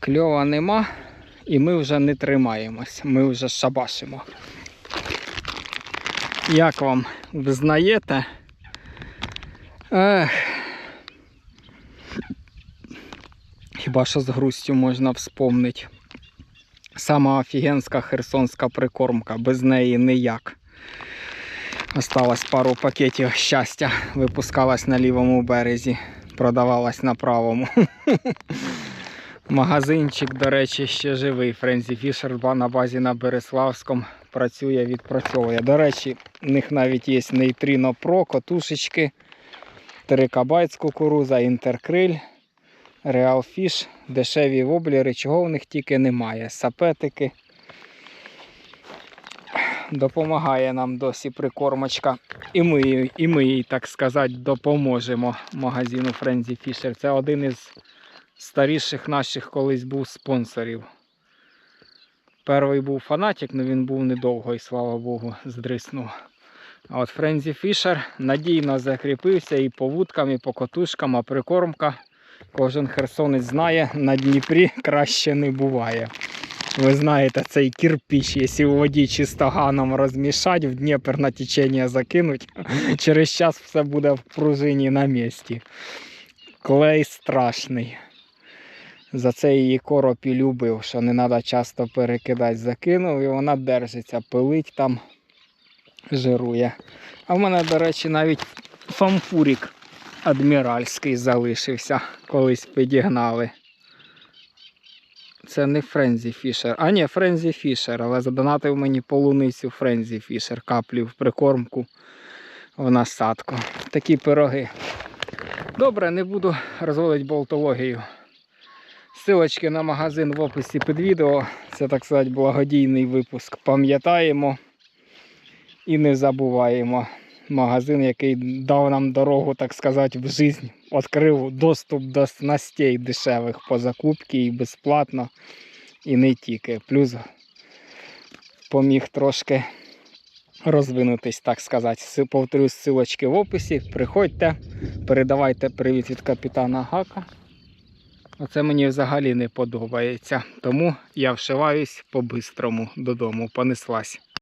Кльова нема, і ми вже не тримаємось, ми вже шабашимо. Як вам взнаєте? Ех. Хіба що з грустю можна вспомнити. Сама офігенська херсонська прикормка, без неї ніяк. Осталось пару пакетів щастя, випускалась на лівому березі, продавалась на правому. Магазинчик, до речі, ще живий. Френзі Фішер на базі на Береславському працює, відпрацьовує. До речі, в них навіть є Нейтріно Pro, котушечки, 3 кабайт з кукуруза, інтеркриль, Реал Фіш, дешеві воблери, чого в них тільки немає. Сапетики. Допомагає нам досі прикормочка. І ми, і ми їй, так сказати, допоможемо магазину Френзі Фішер. Це один із старіших наших колись був спонсорів. Перший був фанатик, але він був недовго і слава Богу, здриснув. А от Френзі Фішер надійно закріпився і по вудкам, і по котушкам, а прикормка. Кожен херсонець знає, на Дніпрі краще не буває. Ви знаєте, цей кирпич, якщо в воді чистоганом розмішати, в Дніпр на течення закинуть, через час все буде в пружині на місці. Клей страшний. За це її короб і любив, що не треба часто перекидати, закинув і вона держиться, пилить там, жирує. А в мене, до речі, навіть фамфурик адміральський залишився, колись підігнали. Це не Френзі Фішер. А ні, Френзі Фішер, але задонатив мені полуницю Френзі Фішер, каплю в прикормку в насадку. Такі пироги. Добре, не буду розводити болтологію. Силочки на магазин в описі під відео. Це, так сказати, благодійний випуск. Пам'ятаємо і не забуваємо. Магазин, який дав нам дорогу, так сказати, в життя. Відкрив доступ до снастей дешевих по закупці і безплатно. І не тільки. Плюс поміг трошки розвинутись, так сказати. Повторюсь, силочки в описі. Приходьте, передавайте привіт від капітана Гака. Оце мені взагалі не подобається. Тому я вшиваюсь по-бистрому додому. Понеслась.